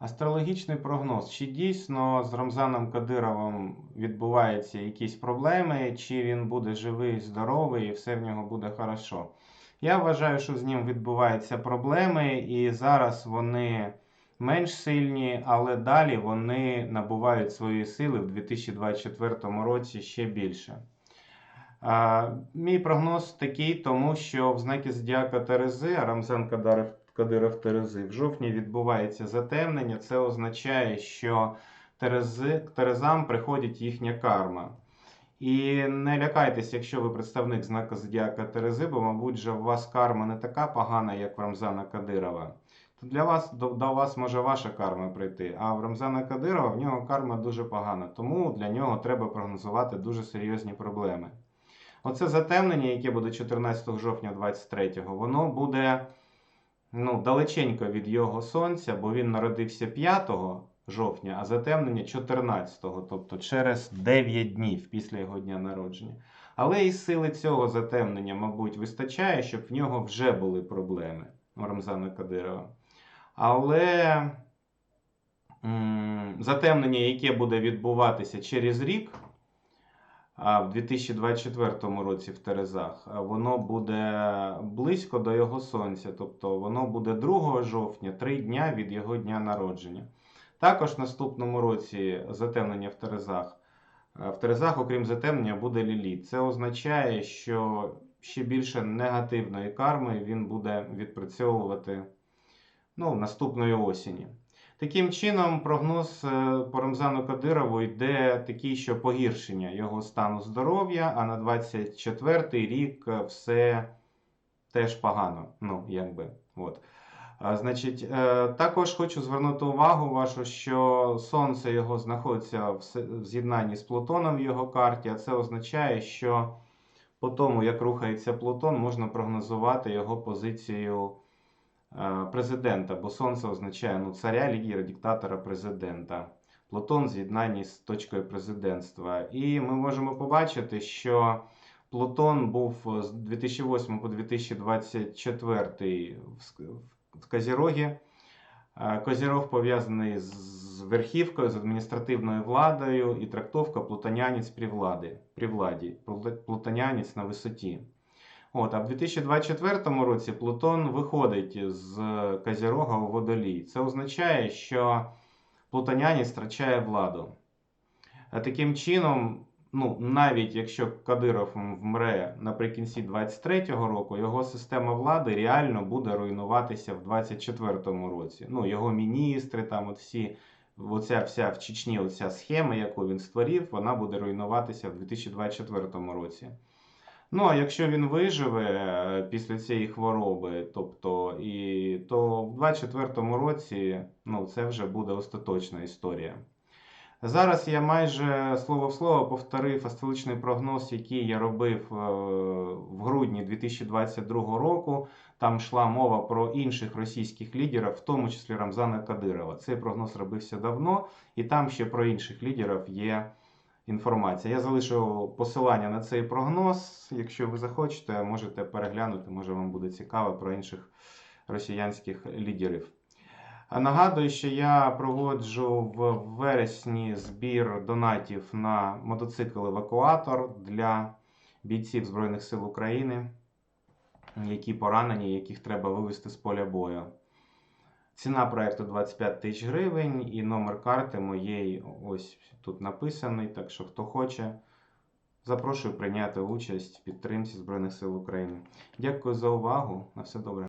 Астрологічний прогноз. Чи дійсно з Рамзаном Кадировим відбуваються якісь проблеми, чи він буде живий, здоровий і все в нього буде хорошо? Я вважаю, що з ним відбуваються проблеми, і зараз вони менш сильні, але далі вони набувають свої сили в 2024 році ще більше. Мій прогноз такий, тому що в знакі Зодіака Терези, Рамзан Кадаров, Кадиров Терези, в жовтні відбувається затемнення. Це означає, що Терези, Терезам приходить їхня карма. І не лякайтесь, якщо ви представник знака Зодіака Терези, бо, мабуть, же у вас карма не така погана, як в Рамзана Кадирова. То для вас до, до вас може ваша карма прийти. А в Рамзана Кадирова в нього карма дуже погана. Тому для нього треба прогнозувати дуже серйозні проблеми. Оце затемнення, яке буде 14 жовтня 23-го, воно буде ну, далеченько від його сонця, бо він народився 5 жовтня, а затемнення 14-го, тобто через 9 днів після його дня народження. Але і сили цього затемнення, мабуть, вистачає, щоб в нього вже були проблеми у Рамзана Кадирова. Але затемнення, яке буде відбуватися через рік, в 2024 році в Терезах, воно буде близько до його сонця, тобто воно буде 2 жовтня, 3 дня від його дня народження. Також в наступному році затемнення в Терезах. В Терезах, окрім затемнення, буде ліліт. Це означає, що ще більше негативної карми він буде відпрацьовувати ну, наступної осені. Таким чином, прогноз е, по Рамзану Кадирову йде такий, що погіршення його стану здоров'я, а на 24-й рік е, все теж погано. Ну, якби. От. Значить, е, також хочу звернути увагу вашу, що Сонце його знаходиться в з'єднанні з Плутоном в його карті, а це означає, що по тому, як рухається Плутон, можна прогнозувати його позицію президента, бо Сонце означає ну, царя, лідера, диктатора, президента. Плутон в з'єднанні з точкою президентства. І ми можемо побачити, що Плутон був з 2008 по 2024 в Козірогі. Е, Козірог пов'язаний з верхівкою, з адміністративною владою і трактовка плутонянець при владі, плутонянець на висоті. От, а в 2024 році Плутон виходить з Козірога у водолій. Це означає, що плутонянець втрачає владу. А Таким чином, ну, навіть якщо Кадиров вмре наприкінці 23-го року, його система влади реально буде руйнуватися в 24-му році. Ну, його міністри, там от всі, оця вся в Чечні, оця схема, яку він створив, вона буде руйнуватися в 2024 році. Ну, а якщо він виживе е, після цієї хвороби, тобто, і, то в 24-му році ну, це вже буде остаточна історія. Зараз я майже слово в слово повторив астрологічний прогноз, який я робив е, в грудні 2022 року. Там йшла мова про інших російських лідерів, в тому числі Рамзана Кадирова. Цей прогноз робився давно, і там ще про інших лідерів є інформація. Я залишу посилання на цей прогноз. Якщо ви захочете, можете переглянути, може вам буде цікаво про інших росіянських лідерів. Нагадую, що я проводжу в вересні збір донатів на мотоцикл-евакуатор для бійців Збройних сил України, які поранені, яких треба вивезти з поля бою. Ціна проекту 25 тисяч гривень і номер карти моєї ось тут написаний. Так що, хто хоче, запрошую прийняти участь в підтримці Збройних сил України. Дякую за увагу. На все добре.